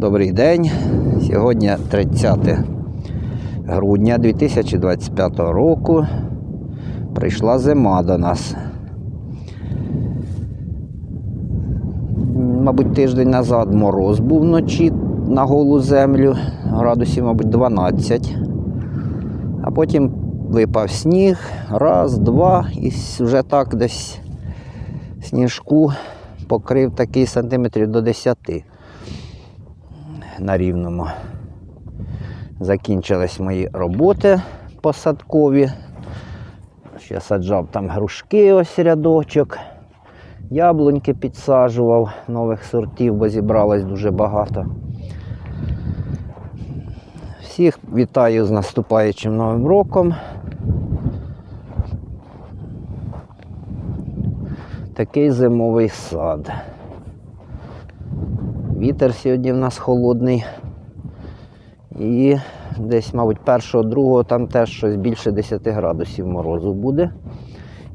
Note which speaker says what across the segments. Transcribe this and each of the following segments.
Speaker 1: Добрий день. Сьогодні 30 грудня 2025 року. Прийшла зима до нас. Мабуть, тиждень назад мороз був вночі на голу землю, градусів, мабуть, 12. А потім випав сніг, раз, два, і вже так десь сніжку покрив такий сантиметрів до 10 на рівному. Закінчились мої роботи посадкові. Ще саджав там грушки, ось рядочок. Яблуньки підсаджував нових сортів, бо зібралось дуже багато. Всіх вітаю з наступаючим новим роком. Такий зимовий сад. Вітер сьогодні в нас холодний. І десь, мабуть, першого, другого там теж щось більше 10 градусів морозу буде.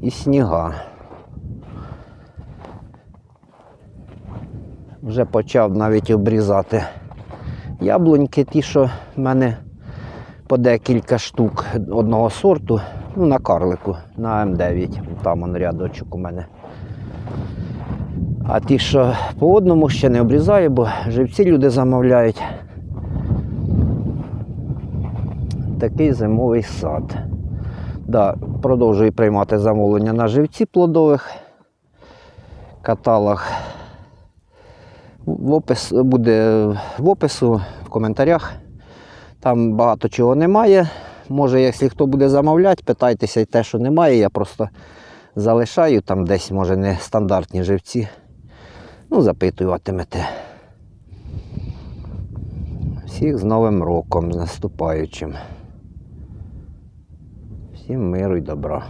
Speaker 1: І сніга. Вже почав навіть обрізати яблуньки, ті, що в мене по декілька штук одного сорту, ну на карлику, на М9. Там он рядочок у мене. А ті, що по одному ще не обрізаю, бо живці люди замовляють. Такий зимовий сад. Да, продовжую приймати замовлення на живці плодових. Каталог в опис буде в опису, в коментарях. Там багато чого немає. Може, якщо хто буде замовляти, питайтеся і те, що немає, я просто залишаю там десь, може, не стандартні живці. Ну, запитуватимете. Всіх з Новим роком, з наступаючим. Всім миру і добра.